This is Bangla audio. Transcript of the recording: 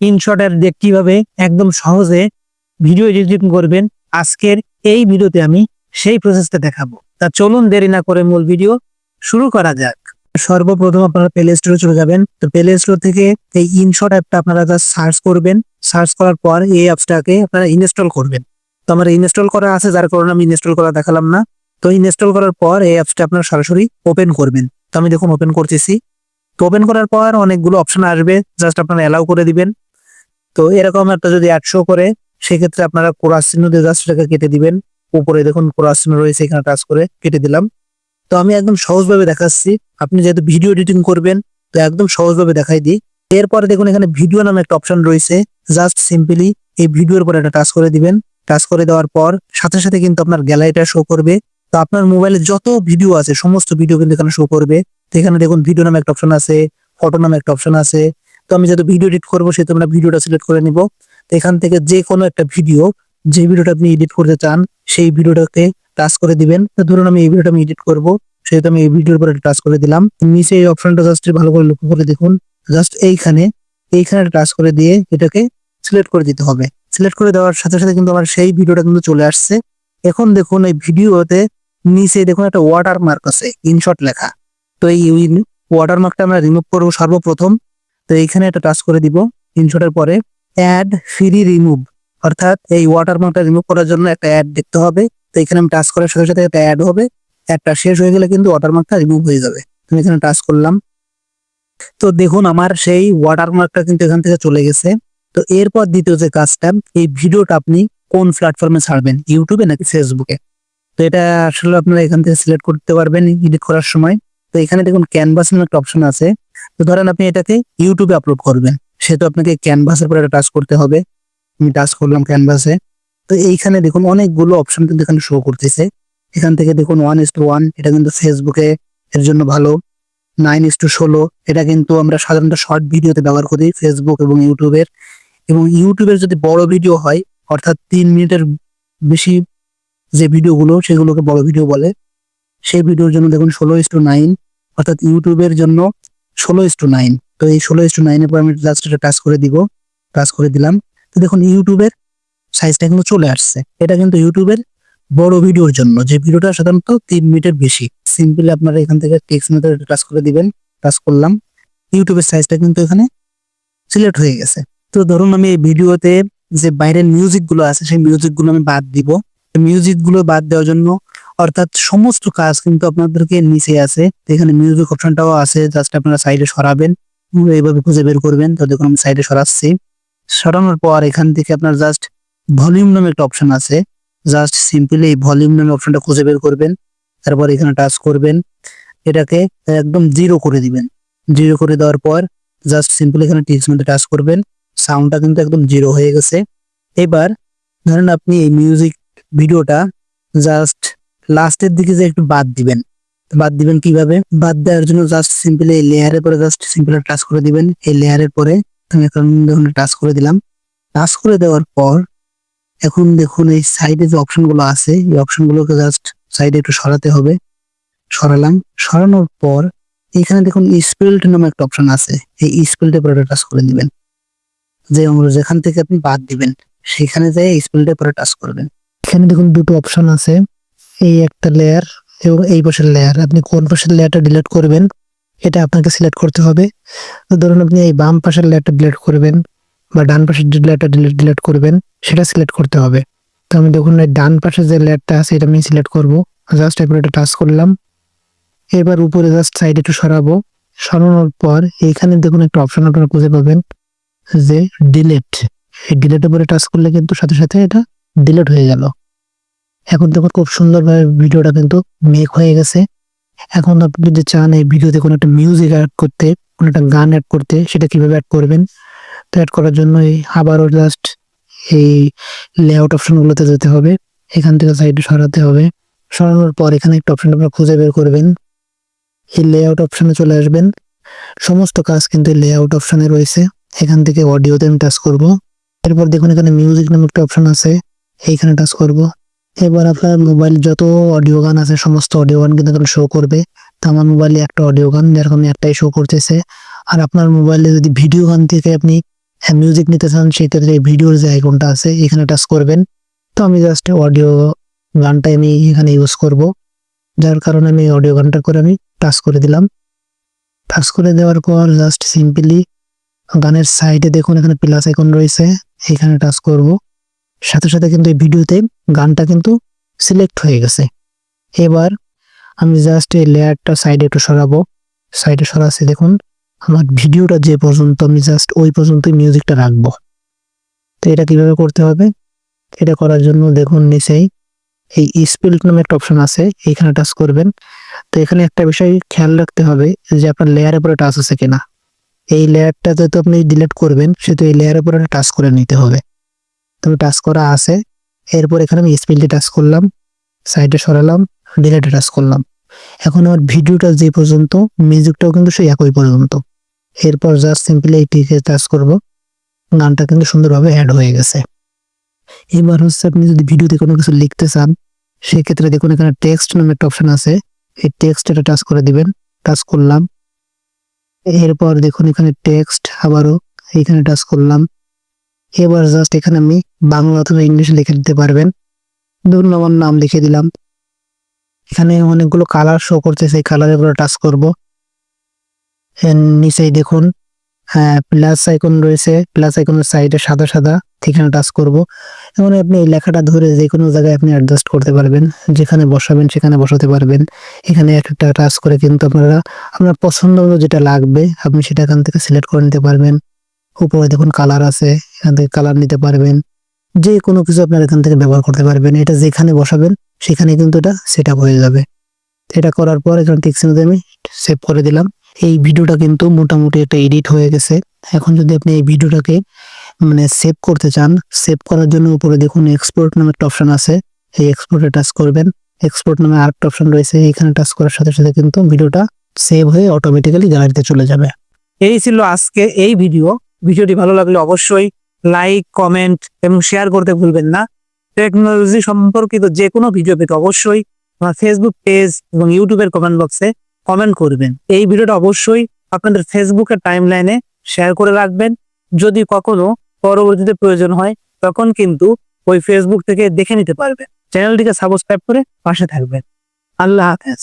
ইনশটের দিয়ে কীভাবে একদম সহজে ভিডিও এডিটিং করবেন, আজকের এই ভিডিওতে আমি সেই প্রসেসটা দেখাবো। তা চলুন দেরি না করে মূল ভিডিও শুরু করা যাক। সর্বপ্রথম আপনারা প্লে স্টোরে চলে যাবেন। তো প্লে স্টোর থেকে এই ইনশর্ট অ্যাপটা আপনারা জাস্ট সার্চ করবেন। সার্চ করার পর এই অ্যাপসটাকে আপনারা ইনস্টল করবেন। তো আমার ইনস্টল করা আছে, যার কারণে আমি ইনস্টল করা দেখালাম না। তো ইনস্টল করার পর এই অ্যাপসটা আপনারা সরাসরি ওপেন করবেন। তো আমি দেখুন ওপেন করতেছি। তো ওপেন করার পর অনেকগুলো অপশন আসবে। জাস্ট আপনারা অ্যালাউ করে দিবেন। তো এরকম একটা যদি একশো করে, সেক্ষেত্রে আপনারা কোরাস দিয়ে জাস্ট কেটে দিবেন। উপরে দেখুন কোরাস রয়েছে, এখানে টাচ করে কেটে দিলাম। তো আমি একদম সহজভাবে দেখাচ্ছি। আপনি যেহেতু ভিডিও এডিটিং করবেন, তো একদম সহজভাবে দেখাই দিই। এরপরে দেখুন এখানে ভিডিও নামে একটা অপশন রয়েছে। জাস্ট সিম্পলি এই ভিডিওর পরে একটা টাচ করে দিবেন। টাচ করে দেওয়ার পর সাথে সাথে কিন্তু আপনার গ্যালারিটা শো করবে। তো আপনার মোবাইলে যত ভিডিও আছে, সমস্ত ভিডিও কিন্তু এখানে শো করবে। তো এখানে দেখুন ভিডিও নামে একটা অপশন আছে ফটো নামে একটা অপশন আছে। তো আমি যেহেতু ভিডিও এডিট করব, সেহেতু আমরা ভিডিওটা সিলেক্ট করে নিব। তো এখান থেকে যে কোনো একটা ভিডিও যে ভিডিওটা আপনি এডিট করতে চান, সেই ভিডিওটাকে টাচ করে দিবেন। তো ধরুন আমি এই ভিডিওটা আমি এডিট করব, সেহেতু আমি এই ভিডিওর উপরে টাচ করে দিলাম। নিচে এই অপশনটা জাস্ট ভালো করে লক্ষ্য করে দেখুন। জাস্ট এইখানে এইখানে টাচ করে দিয়ে এটাকে সিলেক্ট করে দিতে হবে। সিলেক্ট করে দেওয়ার সাথে সাথে কিন্তু আমার সেই ভিডিওটা কিন্তু চলে আসছে। এখন দেখুন এই ভিডিওতে নিচে দেখুন একটা ওয়াটার মার্ক আছে ইনশট লেখা। তো এই ওয়াটার মার্কটা আমরা রিমুভ করব সর্বপ্রথম। তো এইখানে একটা টাচ করে দিব। ইনশটের পরে অ্যাড ফ্রি রিমুভ অর্থাৎ এই ওয়াটার মার্কটা রিমুভ করার জন্য একটা অ্যাড দেখতে হবে। তো এখানে আমি টাচ করার সাথে সাথে একটা অ্যাড হবে। অ্যাডটা শেষ হয়ে গেলে কিন্তু ওয়াটার মার্কটা রিমুভ হয়ে যাবে। আমি এখানে টাচ করলাম। তো দেখুন, আমার সেই ওয়াটার মার্কটা কিন্তু এখান থেকে চলে গেছে। তো এরপর দ্বিতীয় যে কাজটা, এই ভিডিওটা আপনি কোন প্ল্যাটফর্মে ছাড়বেন ইউটিউবে নাকি ফেসবুকে তো এটা আসলে আপনারা এখান থেকে সিলেক্ট করতে পারবেন এডিট করার সময়। তো এখানে দেখুন ক্যানভাস নামে একটা অপশন আছে। তো ধরেন আপনি এটাকে ইউটিউবে আপলোড করবেন। সেহেতু আপনাকে ক্যানভাসের পরে টাচ করতে হবে। আমি টাচ করলাম ক্যানভাসে তো এইখানে দেখুন অনেকগুলো অপশন কিন্তু এখানে শো করতেছে। এখান থেকে দেখুন ওয়ান ইস টু ওয়ান এটা কিন্তু ফেসবুকে এর জন্য ভালো। নাইন ইস টু ষোলো, এটা কিন্তু আমরা সাধারণত শর্ট ভিডিওতে ব্যবহার করি ফেসবুক এবং ইউটিউবের এবং ইউটিউবের যদি বড় ভিডিও হয়, অর্থাৎ তিন মিনিটের বেশি যে ভিডিওগুলো সেগুলোকে বড় ভিডিও বলে। সেই ভিডিওর জন্য দেখুন ষোলো ইস টু নাইন অর্থাৎ ইউটিউবের জন্য ষোলো ইস টু নাইন তো এই ষোলো ইস টু নাইনের পর আমি জাস্ট এটা টাচ করে দিব। টাচ করে দিলাম। তো দেখুন ইউটিউবের সাইজটা কিন্তু চলে আসছে। এটা কিন্তু ইউটিউবের বড় ভিডিওর জন্য। যে ভিডিওটা সাধারণত তিন মিনিটের বেশি। সিম্পলি আপনারা এখান থেকে টেক্সট মেথড টাচ করে দিবেন। টাচ করলাম। ইউটিউবের সাইজটা কিন্তু এখানে সিলেক্ট হয়ে গেছে। তো ধরুন, আমি এই ভিডিওতে যে বাইরের মিউজিকগুলো আছে, সেই মিউজিকগুলো আমি বাদ দিব। মিউজিকগুলো বাদ দেওয়ার জন্য অর্থাৎ সমস্ত কাজ কিন্তু আপনাদেরকে নিচে আছে। এখানে মিউজিক অপশনটাও আছে জাস্ট আপনারা সাইডে সরাবেন। এইভাবে খুঁজে বের করবেন। তো দেখুন, আমি সাইডে সরাচ্ছি। সরানোর পর এখান থেকে আপনার জাস্ট ভলিউম নামে একটা অপশন আছে। জাস্ট সিম্পলি এই ভলিউম নামে অপশনটা খুঁজে বের করবেন। তারপর এখানে টাচ করবেন। এটাকে একদম জিরো করে দিবেন। জিরো করে দেওয়ার পর জাস্ট সিম্পলি এখানে টিক্স মধ্যে টাচ করবেন। সাউন্ডটা কিন্তু একদম জিরো হয়ে গেছে। এবার ধরেন আপনি এই মিউজিক ভিডিওটা জাস্ট লাস্টের দিকে যে একটু বাদ দিবেন। বাদ দিবেন কীভাবে? বাদ দেওয়ার জন্য জাস্ট সিম্পলি এই লেয়ারের পরে জাস্ট সিম্পলি টাচ করে দিবেন। এই লেয়ারের পরে আমি এখন দেখুন টাচ করে দিলাম। টাচ করে দেওয়ার পর এখন দেখুন এই সাইডে যে অপশনগুলো আছে, এই অপশন গুলোকে জাস্ট সাইডে একটু সরাতে হবে। সরালাম। সরানোর পর এখানে দেখুন স্পেলড নামে একটা অপশন আছে। এই স্পেলটা পরে টাচ করে দিবেন। যে যেখান থেকে আপনি বাদ দিবেন, সেখানে যাই স্পেলটা পরে টাচ করবেন। এখানে দেখুন দুটো অপশন আছে। এই একটা লেয়ার এবং এই পাশের লেয়ার আপনি কোন পাশের লেয়ারটা ডিলিট করবেন, এটা আপনাকে সিলেক্ট করতে হবে। ধরুন আপনি এই বাম পাশের লেয়ারটা ডিলিট করবেন বা ডান পাশের যে লেয়ারটা ডিলিট ডিলিট করবেন, সেটা সিলেক্ট করতে হবে। তো আমি দেখুন এই ডান পাশে যে লেয়ারটা আছে, এটা আমি সিলেক্ট করব। জাস্ট এরপর এটা টাচ করলাম। এবার উপরে জাস্ট সাইড একটু সরাবো। সরানোর পর এইখানে দেখুন একটা অপশন আপনারা খুঁজে পাবেন যে ডিলেট এই ডিলেটের উপরে টাচ করলে কিন্তু সাথে সাথে এটা ডিলেট হয়ে গেল। এখন দেখুন খুব সুন্দরভাবে ভিডিওটা কিন্তু মেক হয়ে গেছে। এখন আপনি যদি চান এই ভিডিওতে কোনো একটা মিউজিক অ্যাড করতে, কোনো একটা গান অ্যাড করতে, সেটা কীভাবে অ্যাড করবেন? তো অ্যাড করার জন্য এই আবারও জাস্ট এই লেআউট অপশনগুলোতে যেতে হবে। এখান থেকে সাইডে সরাতে হবে। সরানোর পর এখানে একটা অপশন আপনারা খুঁজে বের করবেন। এই লেআউট অপশনে চলে আসবেন। সমস্ত কাজ কিন্তু লেআউট অপশনে রয়েছে। এখান থেকে অডিওতে আমি টাচ করব। এরপর দেখুন এখানে মিউজিক নামে একটা অপশন আছে। এইখানে টাচ করব। এবার আপনার মোবাইল যত অডিও গান আছে, সমস্ত অডিও গান কিন্তু শো করবে। তো আমার মোবাইলে একটা অডিও গান যেরকম একটাই শো করতেছে। আর আপনার মোবাইলে যদি ভিডিও গান থেকে আপনি মিউজিক নিতে চান সেক্ষেত্রে ভিডিওর যে আইকনটা আছে, এখানে টাচ করবেন। তো আমি জাস্ট অডিও গানটা আমি এখানে ইউজ করব। যার কারণে আমি অডিও গানটা করে আমি টাচ করে দিলাম। টাচ করে দেওয়ার পর জাস্ট সিম্পলি গানের সাইডে দেখুন, এখানে প্লাস আইকন রয়েছে। এখানে টাচ করব। সাথে সাথে কিন্তু এই ভিডিওতে গানটা কিন্তু সিলেক্ট হয়ে গেছে। এবার আমি জাস্ট এই লেয়ারটা সাইডে একটু সরাবো। সাইডে সরাচ্ছি, দেখুন, আমার ভিডিওটা যে পর্যন্ত আমি জাস্ট ওই পর্যন্তই মিউজিকটা রাখব। তো এটা কীভাবে করতে হবে? এটা করার জন্য দেখুন, নিচেই এই স্পিল্ট নামে একটা অপশন আছে, এইখানে টাচ করবেন। তো এখানে একটা বিষয় খেয়াল রাখতে হবে যে আপনার লেয়ারের উপরে টাচ আছে কিনা। এই লেয়ারটা যেহেতু আপনি ডিলিট করবেন, সেহেতু এই লেয়ারের উপরে টাচ করে নিতে হবে। তো টাচ করা আছে এরপর এখানে আমি স্পিলটি টাচ করলাম সাইডে সরালাম ডিলেটে টাচ করলাম। এখন আমার ভিডিওটা যে পর্যন্ত মিউজিকটাও কিন্তু সেই একই পর্যন্ত। এরপর জাস্ট সিম্পলি এই টিকে টাচ করব। গানটা কিন্তু সুন্দরভাবে অ্যাড হয়ে গেছে। এবার হচ্ছে আপনি যদি ভিডিওতে কোনো কিছু লিখতে চান, সেক্ষেত্রে দেখুন এখানে টেক্সট নামে একটা অপশন আছে। এই টেক্সট এটা টাচ করে দিবেন টাচ করলাম। এরপর দেখুন এখানে টেক্সট আবারও এখানে টাচ করলাম। এবার জাস্ট এখানে আমি বাংলা অথবা ইংলিশে লিখে দিতে পারবেন। ধরুন আমার নাম লিখে দিলাম। এখানে অনেকগুলো কালার শো করতেছে এই কালারের উপরে টাচ করব। নিচেই দেখুন হ্যাঁ প্লাস আইকন রয়েছে। প্লাস আইকনের সাইডে সাদা সাদা এখানে টাচ করব। এখন আপনি এই লেখাটা ধরে যে কোনো জায়গায় আপনি অ্যাডজাস্ট করতে পারবেন। যেখানে বসাবেন, সেখানে বসাতে পারবেন। এখানে একটা টাচ করে কিন্তু আপনারা, আপনার পছন্দ যেটা লাগবে, আপনি সেটা এখান থেকে সিলেক্ট করে নিতে পারবেন। উপরে দেখুন কালার আছে, এখান থেকে কালার নিতে পারবেন। যে কোনো কিছু আপনার এখান থেকে ব্যবহার করতে পারবেন। এটা যেখানে বসাবেন, সেখানে কিন্তু এটা সেট হয়ে যাবে। এটা করার পর এখানে মধ্যে আমি সেভ করে দিলাম, এই ভিডিওটা কিন্তু মোটামুটি একটা এডিট হয়ে গেছে। এখন যদি আপনি এই ভিডিওটাকে মানে সেভ করতে চান সেভ করার জন্য উপরে দেখুন এক্সপোর্ট নামে একটা অপশন আছে। এই এক্সপোর্টে টাচ করবেন। এক্সপোর্ট নামে আরেকটা অপশন রয়েছে। এখানে টাচ করার সাথে সাথে কিন্তু ভিডিওটা সেভ হয়ে অটোমেটিক্যালি গ্যালারিতে চলে যাবে। এই ছিল আজকে এই ভিডিও ভিডিওটি ভালো লাগলে অবশ্যই লাইক, কমেন্ট এবং শেয়ার করতে ভুলবেন না। টেকনোলজি সম্পর্কিত যে কোনো ভিডিও পেতে অবশ্যই আমার ফেসবুক পেজ এবং ইউটিউবের কমেন্ট বক্সে কমেন্ট করবেন। এই ভিডিওটা অবশ্যই আপনাদের ফেসবুকের টাইম লাইনে শেয়ার করে রাখবেন। যদি কখনো পরবর্তীতে প্রয়োজন হয়, তখন কিন্তু ওই ফেসবুক থেকে দেখে নিতে পারবেন। চ্যানেলটিকে সাবস্ক্রাইব করে পাশে থাকবেন। আল্লাহ হাফেজ।